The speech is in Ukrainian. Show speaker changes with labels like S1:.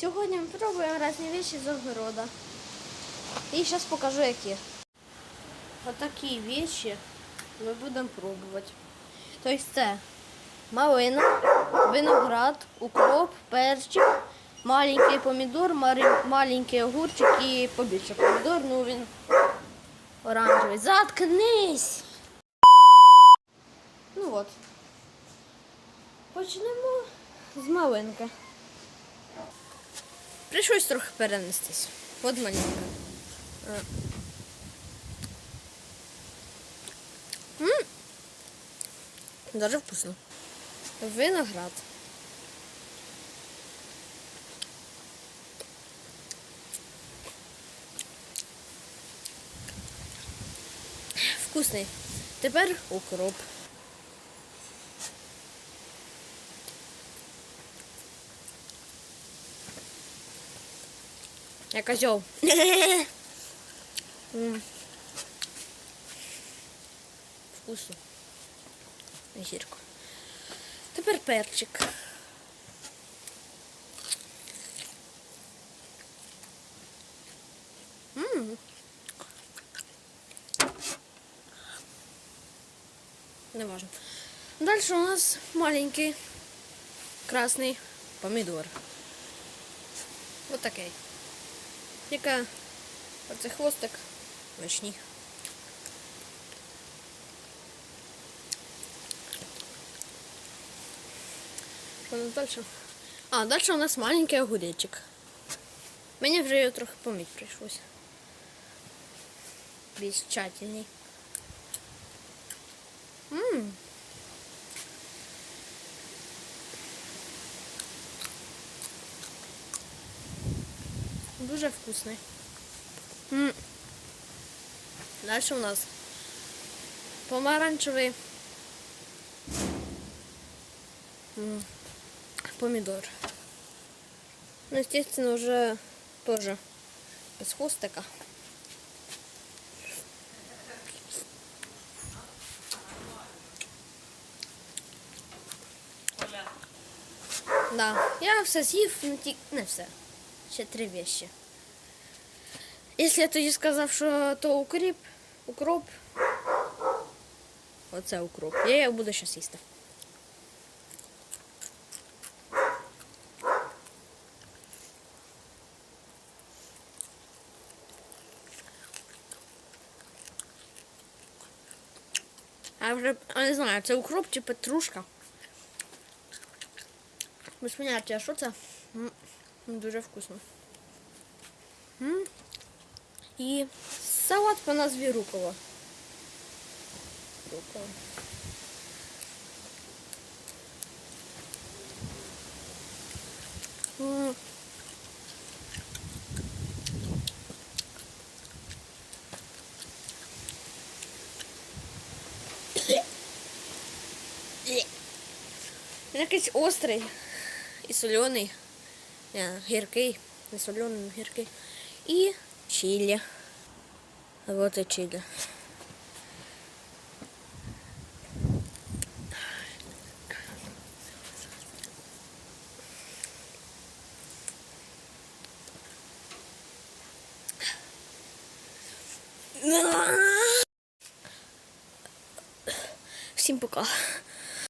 S1: Сьогодні ми пробуємо різні речі з огорода. І зараз покажу які. Отакі речі ми будемо пробувати. Тобто це малина, виноград, укроп, перчик, маленький помідор, маленький огурчик і побільше помідор. Ну він оранжевий. Заткнись! Ну от. Почнемо з малинки. Прийшлось трохи перенестись. От маленька. Е. Дуже вкусно. Виноград. Вкусний. Тепер укроп. Я козел. Вкусно. Гірко. Тепер перчик. Не важно. Дальше у нас маленький красный помидор. Вот такий. Тільки оце хвостик ночні. Що у далі? А, далі у нас маленький огуречик. Мені вже його трохи помить прийшлося. Більш тщательний. Дуже вкусний. М. Далі у нас помаранчевий м, помідор. Ну, естественно, уже тоже без хвостика. Да, я все з'їв, ну ті... не все. Ще три вещи. Якщо я тоді сказав, що то укроп, укроп, оце укроп. Я його буду зараз їсти. А вже а не знаю, це укроп чи петрушка. Без поняття, що це? М, Дуже вкусно. М. І салат по назві рукола. Рукола. М. Він якийсь острий і солений. Не, гіркий. Не солений, гіркий. І чилі. Вот і чилі. Всім пока.